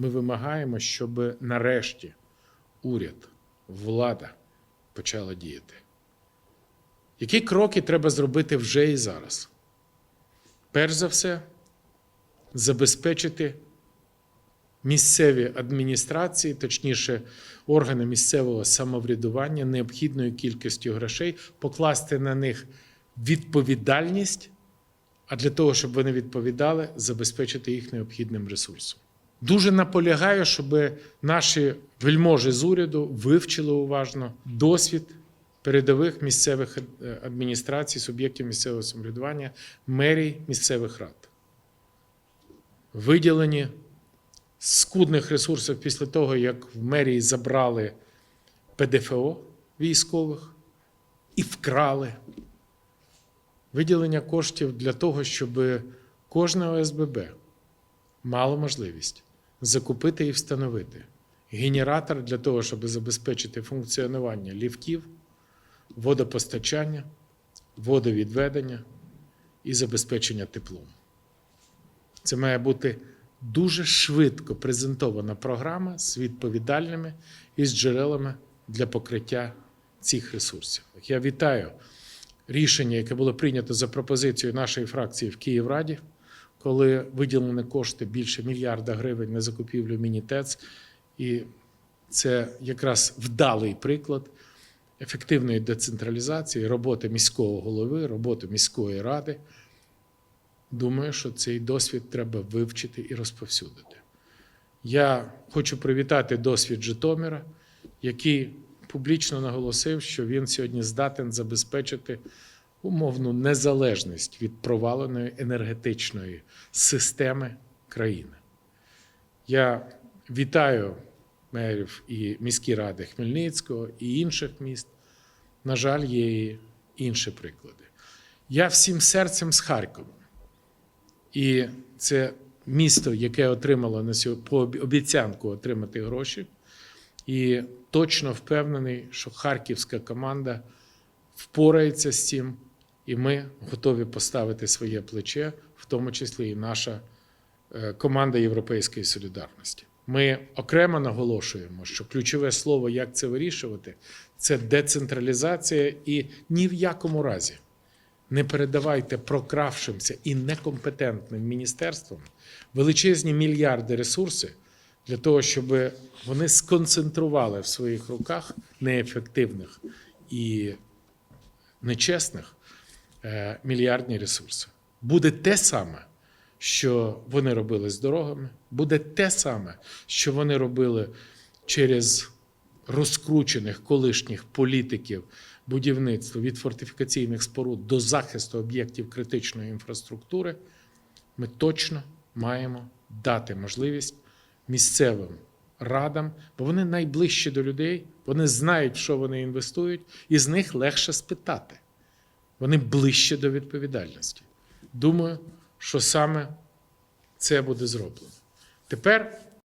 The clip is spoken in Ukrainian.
Ми вимагаємо, щоб нарешті уряд, влада почала діяти. Які кроки треба зробити вже і зараз? Перш за все, забезпечити місцеві адміністрації, точніше, органи місцевого самоврядування необхідною кількістю грошей, покласти на них відповідальність, а для того, щоб вони відповідали, забезпечити їх необхідним ресурсом. Дуже наполягаю, щоб наші вельможі з уряду вивчили уважно досвід передових місцевих е, адміністрацій, суб'єктів місцевого самоврядування, мерій місцевих рад. Виділені скудних ресурсів після того, як в мерії забрали ПДФО військових і вкрали. Виділення коштів для того, щоб кожне ОСББ мало можливість закупити і встановити генератор для того, щоб забезпечити функціонування ліфтів, водопостачання, водовідведення і забезпечення теплом. Це має бути дуже швидко презентована програма з відповідальними і з джерелами для покриття цих ресурсів. Я вітаю рішення, яке було прийнято за пропозицією нашої фракції в Київраді, коли виділені кошти більше мільярда гривень на закупівлю міні-ТЕЦ. І це якраз вдалий приклад ефективної децентралізації, роботи міського голови, роботи міської ради. Думаю, що цей досвід треба вивчити і розповсюдити. Я хочу привітати досвід Житомира, який публічно наголосив, що він сьогодні здатен забезпечити умовну незалежність від проваленої енергетичної системи країни. Я вітаю мерів і міські ради Хмельницького і інших міст. На жаль, є і інші приклади. Я всім серцем з Харковом. І це місто, яке отримало на сьогодні по обіцянку отримати гроші. І точно впевнений, що харківська команда впорається з цим, і ми готові поставити своє плече, в тому числі і наша е, команда Європейської солідарності. Ми окремо наголошуємо, що ключове слово, як це вирішувати, це децентралізація, і ні в якому разі не передавайте прокравшимся і некомпетентним міністерствам величезні мільярди ресурси для того, щоб вони сконцентрували в своїх руках неефективних і нечесних мільярдні ресурси. Буде те саме, що вони робили з дорогами, буде те саме, що вони робили через розкручених колишніх політиків будівництва від фортифікаційних споруд до захисту об'єктів критичної інфраструктури, ми точно маємо дати можливість місцевим радам, бо вони найближчі до людей, вони знають, що вони інвестують, і з них легше спитати. Вони ближче до відповідальності. Думаю, що саме це буде зроблено. Тепер